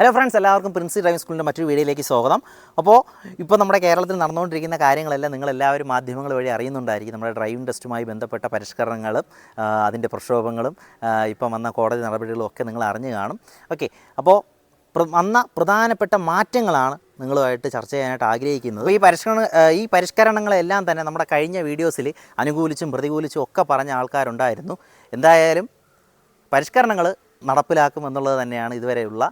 Hello friends എല്ലാവർക്കും Princy driving സ്കൂളിന്റെ മറ്റൊരു വീഡിയോയിലേക്ക് സ്വാഗതം. അപ്പോൾ ഇപ്പോൾ നമ്മുടെ കേരളത്തിൽ നടന്നുകൊണ്ടിരിക്കുന്ന കാര്യങ്ങളെല്ലാം നിങ്ങളെല്ലാവരും മാധ്യമങ്ങൾ വഴി അറിയുന്നുണ്ടായിരിക്കും. നമ്മുടെ ഡ്രൈവിംഗ് ടെസ്റ്റുമായി ബന്ധപ്പെട്ട പരിഷ്കരണങ്ങളും അതിന്റെ പ്രക്ഷോഭങ്ങളും ഇപ്പം വന്ന കോടതി നടപടികളും ഒക്കെ നിങ്ങൾ അറിഞ്ഞു കാണും. ഓക്കെ അപ്പോൾ വന്ന പ്രധാനപ്പെട്ട മാറ്റങ്ങളാണ് നിങ്ങളുമായിട്ട് ചർച്ച ചെയ്യാനായിട്ട് ആഗ്രഹിക്കുന്നത്. ഈ പരിഷ്കരണ ഈ പരിഷ്കരണങ്ങളെല്ലാം തന്നെ നമ്മുടെ കഴിഞ്ഞ വീഡിയോസിൽ അനുകൂലിച്ചും പ്രതികൂലിച്ചും ഒക്കെ പറഞ്ഞ ആൾക്കാരുണ്ടായിരുന്നു. എന്തായാലും പരിഷ്കരണങ്ങൾ നടപ്പിലാക്കും എന്നുള്ളത് തന്നെയാണ് ഇതുവരെയുള്ള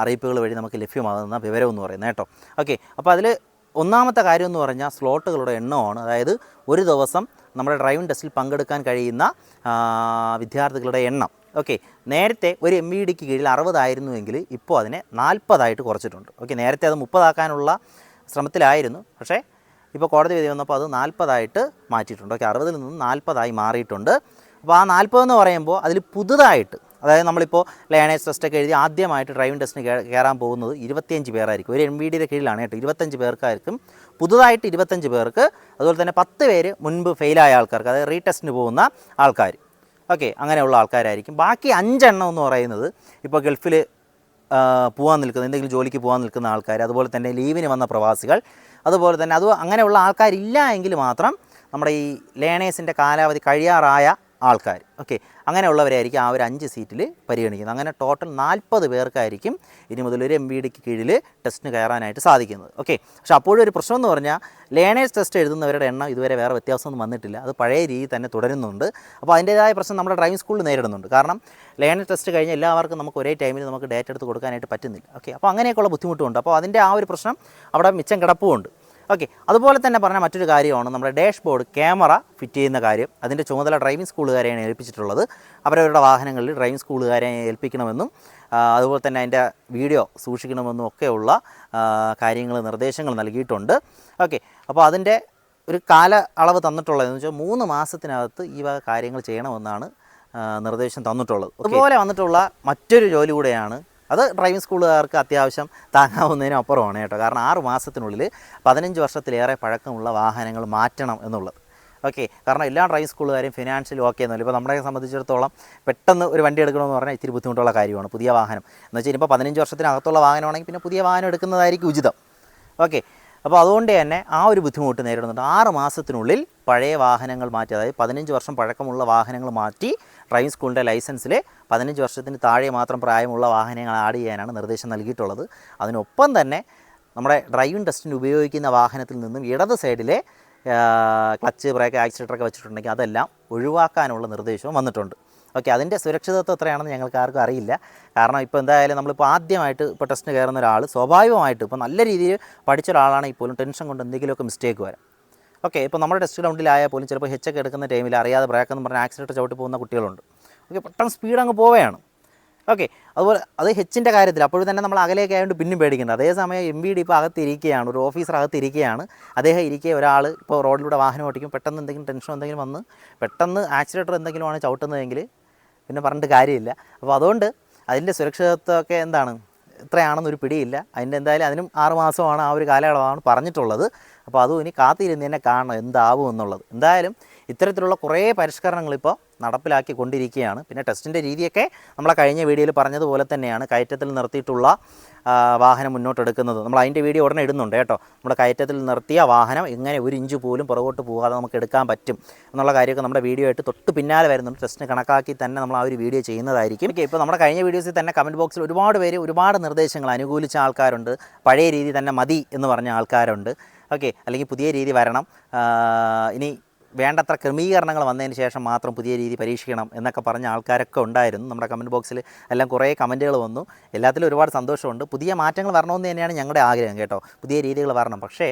അറിയിപ്പുകൾ വഴി നമുക്ക് ലഭ്യമാകുന്ന വിവരം എന്ന് പറയുന്നത് കേട്ടോ. ഓക്കെ അപ്പോൾ അതിൽ ഒന്നാമത്തെ കാര്യം എന്ന് പറഞ്ഞാൽ സ്ലോട്ടുകളുടെ എണ്ണമാണ്. അതായത് ഒരു ദിവസം നമ്മുടെ ഡ്രൈവിംഗ് ടെസ്റ്റിൽ പങ്കെടുക്കാൻ കഴിയുന്ന വിദ്യാർത്ഥികളുടെ എണ്ണം. ഓക്കെ നേരത്തെ ഒരു എം ഇ ഡിക്ക് കീഴിൽ അറുപതായിരുന്നുവെങ്കിൽ ഇപ്പോൾ അതിനെ നാൽപ്പതായിട്ട് കുറച്ചിട്ടുണ്ട്. ഓക്കെ നേരത്തെ അത് മുപ്പതാക്കാനുള്ള ശ്രമത്തിലായിരുന്നു. പക്ഷേ ഇപ്പോൾ കോടതി വിധി വന്നപ്പോൾ അത് നാൽപ്പതായിട്ട് മാറ്റിയിട്ടുണ്ട്. ഓക്കെ അറുപതിൽ നിന്ന് നാൽപ്പതായി മാറിയിട്ടുണ്ട്. അപ്പോൾ ആ നാൽപ്പതെന്ന് പറയുമ്പോൾ അതിൽ പുതുതായിട്ട് അതായത് നമ്മളിപ്പോൾ ലേണേഴ്സ് ടെസ്റ്റൊക്കെ എഴുതി ആദ്യമായിട്ട് ഡ്രൈവിംഗ് ടെസ്റ്റിന് കയറാൻ പോകുന്നത് ഇരുപത്തിയഞ്ച് പേരായിരിക്കും. ഒരു എം വി ഡിയുടെ കീഴിലാണ് കേട്ടോ. ഇരുപത്തഞ്ച് പേർക്കായിരിക്കും. പുതുതായിട്ട് ഇരുപത്തഞ്ച് പേർക്ക് അതുപോലെ തന്നെ പത്ത് പേര് മുൻപ് ഫെയിലായ ആൾക്കാർക്ക് അതായത് റീടെസ്റ്റിന് പോകുന്ന ആൾക്കാർ ഓക്കെ അങ്ങനെയുള്ള ആൾക്കാരായിരിക്കും. ബാക്കി അഞ്ചെണ്ണം എന്ന് പറയുന്നത് ഇപ്പോൾ ഗൾഫിൽ പോകാൻ നിൽക്കുന്ന എന്തെങ്കിലും ജോലിക്ക് പോകാൻ നിൽക്കുന്ന ആൾക്കാർ അതുപോലെ തന്നെ ലീവിന് വന്ന പ്രവാസികൾ അതുപോലെ തന്നെ അത് അങ്ങനെയുള്ള ആൾക്കാരില്ല എങ്കിൽ മാത്രം നമ്മുടെ ഈ ലേണേഴ്സിന്റെ കാലാവധി കഴിയാറായ ആൾക്കാർ. ഓക്കെ. അങ്ങനെയുള്ളവരായിരിക്കും ആ ഒരു അഞ്ച് സീറ്റിൽ പരിഗണിക്കുന്നത്. അങ്ങനെ ടോട്ടൽ നാൽപ്പത് പേർക്കായിരിക്കും ഇനി മുതൽ ഒരു എം ബി ഡിക്ക് കീഴിൽ ടെസ്റ്റിന് കയറാനായിട്ട് സാധിക്കുന്നത്. ഓക്കെ. പക്ഷേ അപ്പോഴും ഒരു പ്രശ്നം എന്ന് പറഞ്ഞാൽ ലേണേഴ്സ് ടെസ്റ്റ് എഴുതുന്നവരുടെ എണ്ണം ഇതുവരെ വേറെ വ്യത്യാസമൊന്നും വന്നിട്ടില്ല. അത് പഴയ രീതി തന്നെ തുടരുന്നുണ്ട്. അപ്പോൾ അതിന്റേതായ പ്രശ്നം നമ്മുടെ ഡ്രൈവിംഗ് സ്കൂളിൽ നേരിടുന്നുണ്ട്. കാരണം ലേണേഴ്സ് ടെസ്റ്റ് കഴിഞ്ഞ എല്ലാവർക്കും നമുക്ക് ഒരേ ടൈമിൽ നമുക്ക് ഡേറ്റ് എടുത്ത് കൊടുക്കാനായിട്ട് പറ്റുന്നില്ല. ഓക്കെ. അപ്പോൾ അങ്ങനെയൊക്കെയുള്ള ബുദ്ധിമുട്ടുണ്ട് അപ്പോൾ അതിന്റെ ആ ഒരു പ്രശ്നം അവിടെ മിച്ചം കിടപ്പുമുണ്ട്. ഓക്കെ അതുപോലെ തന്നെ പറഞ്ഞ മറ്റൊരു കാര്യമാണ് നമ്മുടെ ഡാഷ് ബോർഡ് ക്യാമറ ഫിറ്റ് ചെയ്യുന്ന കാര്യം. അതിന്റെ ചുമതല ഡ്രൈവിംഗ് സ്കൂളുകാരെയാണ് ഏൽപ്പിച്ചിട്ടുള്ളത്. അവരവരുടെ വാഹനങ്ങളിൽ ഡ്രൈവിംഗ് സ്കൂളുകാരെ ഏൽപ്പിക്കണമെന്നും അതുപോലെ തന്നെ അതിന്റെ വീഡിയോ സൂക്ഷിക്കണമെന്നും ഒക്കെയുള്ള കാര്യങ്ങൾ നിർദ്ദേശങ്ങൾ നൽകിയിട്ടുണ്ട്. ഓക്കെ അപ്പോൾ അതിന്റെ ഒരു കാല അളവ് തന്നിട്ടുള്ളതെന്ന് വെച്ചാൽ മൂന്ന് മാസത്തിനകത്ത് ഈ വക കാര്യങ്ങൾ ചെയ്യണമെന്നാണ് നിർദ്ദേശം തന്നിട്ടുള്ളത്. അതുപോലെ വന്നിട്ടുള്ള മറ്റൊരു ജോലി കൂടെയാണ് അത് ഡ്രൈവിംഗ് സ്കൂളുകാർക്ക് അത്യാവശ്യം താങ്ങാവുന്നതിനും അപ്പുറമാണ് കേട്ടോ. കാരണം ആറ് മാസത്തിനുള്ളിൽ പതിനഞ്ച് വർഷത്തിലേറെ പഴക്കമുള്ള വാഹനങ്ങൾ മാറ്റണം എന്നുള്ളത്. ഓക്കെ കാരണം എല്ലാ ഡ്രൈവിംഗ് സ്കൂളുകാരും ഫിനാൻഷ്യലി ഓക്കെ എന്നല്ല. ഇപ്പോൾ നമ്മളെ സംബന്ധിച്ചിടത്തോളം പെട്ടെന്ന് ഒരു വണ്ടി എടുക്കണമെന്ന് പറഞ്ഞാൽ ഇത്തിരി ബുദ്ധിമുട്ടുള്ള കാര്യമാണ്. പുതിയ വാഹനം. എന്ന് വെച്ചാൽ ഇപ്പോൾ പതിനഞ്ച് വർഷത്തിനകത്തുള്ള വാഹനമാണെങ്കിൽ പിന്നെ പുതിയ വാഹനം എടുക്കുന്നതായിരിക്കും ഉചിതം. ഓക്കെ അപ്പോൾ അതുകൊണ്ട് തന്നെ ആ ഒരു ബുദ്ധിമുട്ട് നേരിടുന്നുണ്ട്. ആറ് മാസത്തിനുള്ളിൽ പഴയ വാഹനങ്ങൾ മാറ്റി അതായത് പതിനഞ്ച് വർഷം പഴക്കമുള്ള വാഹനങ്ങൾ മാറ്റി ഡ്രൈവിംഗ് സ്കൂളിന്റെ ലൈസൻസിൽ പതിനഞ്ച് വർഷത്തിന് താഴെ മാത്രം പ്രായമുള്ള വാഹനങ്ങൾ ആഡ് ചെയ്യാനാണ് നിർദ്ദേശം നൽകിയിട്ടുള്ളത്. അതിനൊപ്പം തന്നെ നമ്മുടെ ഡ്രൈവിംഗ് ടെസ്റ്റിന് ഉപയോഗിക്കുന്ന വാഹനത്തിൽ നിന്നും ഇടത് സൈഡിലെ ക്ലച്ച് ബ്രേക്ക് ആക്സിലേറ്ററൊക്കെ വെച്ചിട്ടുണ്ടെങ്കിൽ അതെല്ലാം ഒഴിവാക്കാനുള്ള നിർദ്ദേശവും വന്നിട്ടുണ്ട്. ഓക്കെ അതിന്റെ സുരക്ഷിതത്വം എത്രയാണെന്ന് ഞങ്ങൾക്ക് ആർക്കും അറിയില്ല. കാരണം ഇപ്പോൾ എന്തായാലും നമ്മളിപ്പോൾ ആദ്യമായിട്ട് ഇപ്പോൾ ടെസ്റ്റിന് കയറുന്ന ഒരാൾ സ്വാഭാവികമായിട്ട് ഇപ്പോൾ നല്ല രീതിയിൽ പഠിച്ച ഒരാളാണെങ്കിൽ പോലും ടെൻഷൻ കൊണ്ട് എന്തെങ്കിലുമൊക്കെ മിസ്റ്റേക്ക് വരാം. ഓക്കെ ഇപ്പോൾ നമ്മുടെ ടെസ്റ്റ് ഗ്രൗണ്ടിലായാൽ പോലും ചിലപ്പോൾ ഹെച്ചൊക്കെ എടുക്കുന്ന ടൈമിൽ അറിയാതെ ബ്രേക്ക് എന്ന് പറഞ്ഞാൽ ആക്സിലേറ്റർ ചവിട്ടി പോകുന്ന കുട്ടികളുണ്ട്. ഓക്കെ പെട്ടെന്ന് സ്പീഡ് അങ്ങ് പോവുകയാണ്. ഓക്കെ അതുപോലെ അത് ഹെച്ചിന്റെ കാര്യത്തിൽ അപ്പോഴും തന്നെ നമ്മൾ അകലേക്ക് ആയതുകൊണ്ട് പിന്നും പേടിക്കേണ്ട. അതേസമയം എം ബി ഡി ഇപ്പോൾ അകത്തിരിക്കുകയാണ് ഒരു ഓഫീസർ അകത്തിരിക്കുകയാണ് അദ്ദേഹം ഇരിക്കുക ഒരാൾ ഇപ്പോൾ റോഡിലൂടെ വാഹനം ഓടിക്കും പെട്ടെന്ന് എന്തെങ്കിലും ടെൻഷൻ എന്തെങ്കിലും വന്ന് പെട്ടെന്ന് ആക്സിലേറ്റർ എന്തെങ്കിലുമാണ് ചവിട്ടുന്നതെങ്കിൽ പിന്നെ പറഞ്ഞിട്ട് കാര്യമില്ല. അപ്പോൾ അതുകൊണ്ട് അതിന്റെ സുരക്ഷിതത്വമൊക്കെ എന്താണ്? ഇത്രയാണെന്നൊരു പിടിയില്ല. അതിന്റെ എന്തായാലും അതിനും ആറുമാസമാണ് ആ ഒരു കാലയളവാണ് പറഞ്ഞിട്ടുള്ളത്. അപ്പോൾ അതും ഇനി കാത്തിരുന്ന് തന്നെ കാണണം എന്താവും എന്നുള്ളത് എന്തായാലും ഇത്തരത്തിലുള്ള കുറേ പരിഷ്കരണങ്ങൾ ഇപ്പോൾ നടപ്പിലാക്കി കൊണ്ടിരിക്കുകയാണ് പിന്നെ ടെസ്റ്റിന്റെ രീതിയൊക്കെ നമ്മളെ കഴിഞ്ഞ വീഡിയോയിൽ പറഞ്ഞതുപോലെ തന്നെയാണ്. കയറ്റത്തിൽ നിർത്തിയിട്ടുള്ള വാഹനം മുന്നോട്ടെടുക്കുന്നത്. നമ്മൾ അതിന്റെ വീഡിയോ ഉടനെ ഇടുന്നുണ്ട് കേട്ടോ. നമ്മുടെ കയറ്റത്തിൽ നിർത്തിയ വാഹനം ഇങ്ങനെ ഒരു ഇഞ്ച് പോലും പുറകോട്ട് പോകാതെ നമുക്ക് എടുക്കാൻ പറ്റും എന്നുള്ള കാര്യമൊക്കെ നമ്മുടെ വീഡിയോ ആയിട്ട് തൊട്ട് പിന്നാലെ വരുന്നുണ്ട്. ടെസ്റ്റിന് കണക്കാക്കി തന്നെ നമ്മൾ ആ ഒരു വീഡിയോ ചെയ്യുന്നതായിരിക്കും. ഇപ്പോൾ നമ്മുടെ കഴിഞ്ഞ വീഡിയോസിൽ തന്നെ കമന്റ് ബോക്സിൽ ഒരുപാട് പേര് ഒരുപാട് നിർദ്ദേശങ്ങൾ അനുകൂലിച്ച ആൾക്കാരുണ്ട്. പഴയ രീതി തന്നെ മതി എന്ന് പറഞ്ഞ ആൾക്കാരുണ്ട്. ഓക്കെ അല്ലെങ്കിൽ പുതിയ രീതി വരണം. ഇനി വേണ്ടത്ര ക്രമീകരണങ്ങൾ വന്നതിന് ശേഷം മാത്രം പുതിയ രീതി പരീക്ഷിക്കണം എന്നൊക്കെ പറഞ്ഞ ആൾക്കാരൊക്കെ ഉണ്ടായിരുന്നു. നമ്മുടെ കമന്റ് ബോക്സിൽ എല്ലാം കുറേ കമന്റുകൾ വന്നു. എല്ലാത്തിലും ഒരുപാട് സന്തോഷമുണ്ട്. പുതിയ മാറ്റങ്ങൾ വരണമെന്ന് തന്നെയാണ് ഞങ്ങളുടെ ആഗ്രഹം കേട്ടോ. പുതിയ രീതികൾ വരണം. പക്ഷേ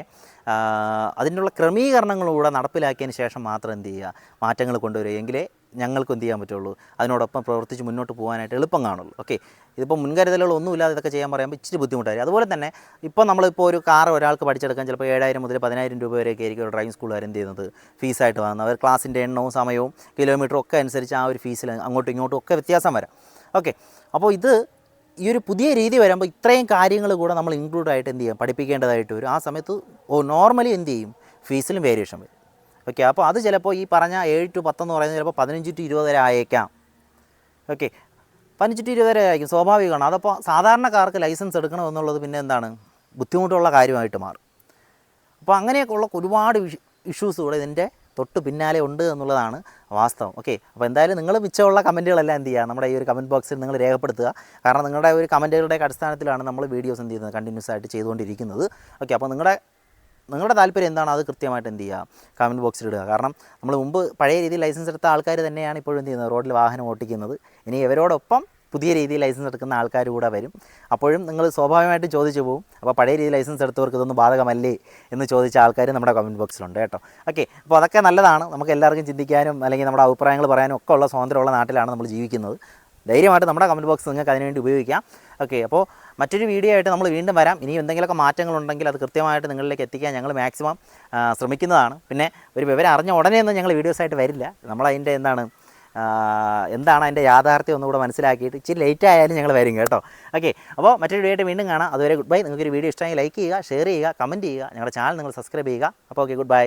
അതിനുള്ള ക്രമീകരണങ്ങളൂടെ നടപ്പിലാക്കിയതിന് ശേഷം മാത്രം എന്ത് ചെയ്യുക? മാറ്റങ്ങൾ കൊണ്ടുവരിക. എങ്കിലേ ഞങ്ങൾക്ക് എന്ത് ചെയ്യാൻ പറ്റുള്ളൂ? അതിനോടൊപ്പം പ്രവർത്തിച്ച് മുന്നോട്ട് പോകാനായിട്ട് എളുപ്പം കാണുള്ളൂ. ഓക്കെ ഇതിപ്പോൾ മുൻകരുതലുകളൊന്നുമില്ലാതെ ഇതൊക്കെ ചെയ്യാൻ പറയുമ്പോൾ ഇച്ചിരി ബുദ്ധിമുട്ടായി അതുപോലെ തന്നെ ഇപ്പോൾ നമ്മളിപ്പോൾ ഒരു കാർ ഒരാൾക്ക് പഠിച്ചെടുക്കാൻ ചിലപ്പോൾ ഏഴായിരം മുതൽ പതിനായിരം രൂപ വരെയൊക്കെ ആയിരിക്കും ഒരു ഡ്രൈവിംഗ് സ്കൂളുകാർ എന്ത് ചെയ്യുന്നത്? ഫീസായിട്ട് വാങ്ങുന്നത്. അവർ ക്ലാസ്സിന്റെ എണ്ണവും സമയവും കിലോമീറ്ററും ഒക്കെ അനുസരിച്ച് ആ ഒരു ഫീസിൽ അങ്ങോട്ടും ഇങ്ങോട്ടും ഒക്കെ വ്യത്യാസം വരാം. ഓക്കെ അപ്പോൾ ഇത് ഈ ഒരു പുതിയ രീതി വരുമ്പോൾ ഇത്രയും കാര്യങ്ങൾ കൂടെ നമ്മൾ ഇൻക്ലൂഡ് ആയിട്ട് എന്ത് ചെയ്യാം? പഠിപ്പിക്കേണ്ടതായിട്ട് വരും. ആ സമയത്ത് ഓ നോർമലി എന്ത് ചെയ്യും? ഫീസിലും വേരിയേഷൻ വരും. ഓക്കെ അപ്പോൾ അത് ചിലപ്പോൾ ഈ പറഞ്ഞ ഏഴ് ടു പത്തെന്ന് പറയുന്നത് ചിലപ്പോൾ പതിനഞ്ച് ടു ഇരുപത് വരെ ആയേക്കാം. ഓക്കെ പതിനഞ്ച് ടു ഇരുപത് വരെ ആയിരിക്കും സ്വാഭാവികമാണ്. അതപ്പോൾ സാധാരണക്കാർക്ക് ലൈസൻസ് എടുക്കണമെന്നുള്ളത് പിന്നെ എന്താണ്? ബുദ്ധിമുട്ടുള്ള കാര്യമായിട്ട് മാറും. അപ്പോൾ അങ്ങനെയൊക്കെ ഉള്ള ഒരുപാട് ഇഷ്യൂസ് കൂടെ ഇതിന്റെ തൊട്ട് പിന്നാലെ ഉണ്ട് എന്നുള്ളതാണ് വാസ്തവം. ഓക്കെ അപ്പോൾ എന്തായാലും നിങ്ങൾ മിച്ചമുള്ള കമന്റുകളെല്ലാം എന്ത് ചെയ്യുക? നമ്മുടെ ഈ ഒരു കമന്റ് ബോക്സിൽ നിങ്ങൾ രേഖപ്പെടുത്തുക. കാരണം നിങ്ങളുടെ ഒരു കമന്റുകളുടെ അടിസ്ഥാനത്തിലാണ് നമ്മൾ വീഡിയോസ് എന്ത് ചെയ്യുന്നത്? കണ്ടിന്യൂസ് ആയിട്ട് ചെയ്തുകൊണ്ടിരിക്കുന്നത്. ഓക്കെ അപ്പോൾ നിങ്ങളുടെ നിങ്ങളുടെ താല്പര്യം എന്താണ്? അത് കൃത്യമായിട്ട് എന്ത് ചെയ്യുക? കമന്റ് ബോക്സിൽ ഇടുക. കാരണം നമ്മൾ മുമ്പ് പഴയ രീതിയിൽ ലൈസൻസ് എടുത്ത ആൾക്കാർ തന്നെയാണ് ഇപ്പോഴും എന്ത് ചെയ്യുന്നത്? റോഡിൽ വാഹനം ഓട്ടിക്കുന്നത്. ഇനി ഇവരോടൊപ്പം പുതിയ രീതിയിൽ ലൈസൻസ് എടുക്കുന്ന ആൾക്കാർ കൂടെ വരും. അപ്പോഴും നിങ്ങൾ സ്വാഭാവികമായിട്ടും ചോദിച്ചു പോകും. അപ്പോൾ പഴയ രീതിയിൽ ലൈസൻസ് എടുത്തവർക്ക് ഇതൊന്നും ബാധകമല്ലേ എന്ന് ചോദിച്ച ആൾക്കാർ നമ്മുടെ കമന്റ് ബോക്സിലുണ്ട് കേട്ടോ. ഓക്കെ അപ്പോൾ അതൊക്കെ നല്ലതാണ്. നമുക്ക് എല്ലാവർക്കും ചിന്തിക്കാനും അല്ലെങ്കിൽ നമ്മുടെ അഭിപ്രായങ്ങൾ പറയാനും ഒക്കെ ഉള്ള സ്വാതന്ത്ര്യമുള്ള നാട്ടിലാണ് നമ്മൾ ജീവിക്കുന്നത്. ധൈര്യമായിട്ട് നമ്മുടെ കമന്റ് ബോക്സ് നിങ്ങൾക്ക് അതിനുവേണ്ടി ഉപയോഗിക്കാം. ഓക്കെ അപ്പോൾ മറ്റൊരു വീഡിയോ ആയിട്ട് നമ്മൾ വീണ്ടും വരാം. ഇനി എന്തെങ്കിലുമൊക്കെ മാറ്റങ്ങളുണ്ടെങ്കിൽ അത് കൃത്യമായിട്ട് നിങ്ങളിലേക്ക് എത്തിക്കാൻ ഞങ്ങൾ മാക്സിമം ശ്രമിക്കുന്നതാണ്. പിന്നെ ഒരു വിവരം അറിഞ്ഞ ഉടനെ ഒന്നും ഞങ്ങൾ വീഡിയോസായിട്ട് വരില്ല. നമ്മളതിന്റെ എന്താണ് എന്താണ് അതിന്റെ യാഥാർത്ഥ്യം ഒന്നുകൂടെ മനസ്സിലാക്കിയിട്ട് ഇച്ചിരി ലേറ്റ് ആയാലും ഞങ്ങൾ വരും കേട്ടോ. ഓക്കെ അപ്പോൾ മറ്റൊരു വീഡിയോ ആയിട്ട് വീണ്ടും കാണാം. അതുവരെ ഗുഡ് ബൈ നിങ്ങൾക്കൊരു വീഡിയോ ഇഷ്ടമെങ്കിൽ ലൈക്ക് ചെയ്യുക ഷെയർ ചെയ്യുക കമന്റ് ചെയ്യുക. ഞങ്ങളുടെ ചാനൽ നിങ്ങൾ സബ്സ്ക്രൈബ് ചെയ്യുക. അപ്പോൾ ഓക്കെ ഗുഡ് ബൈ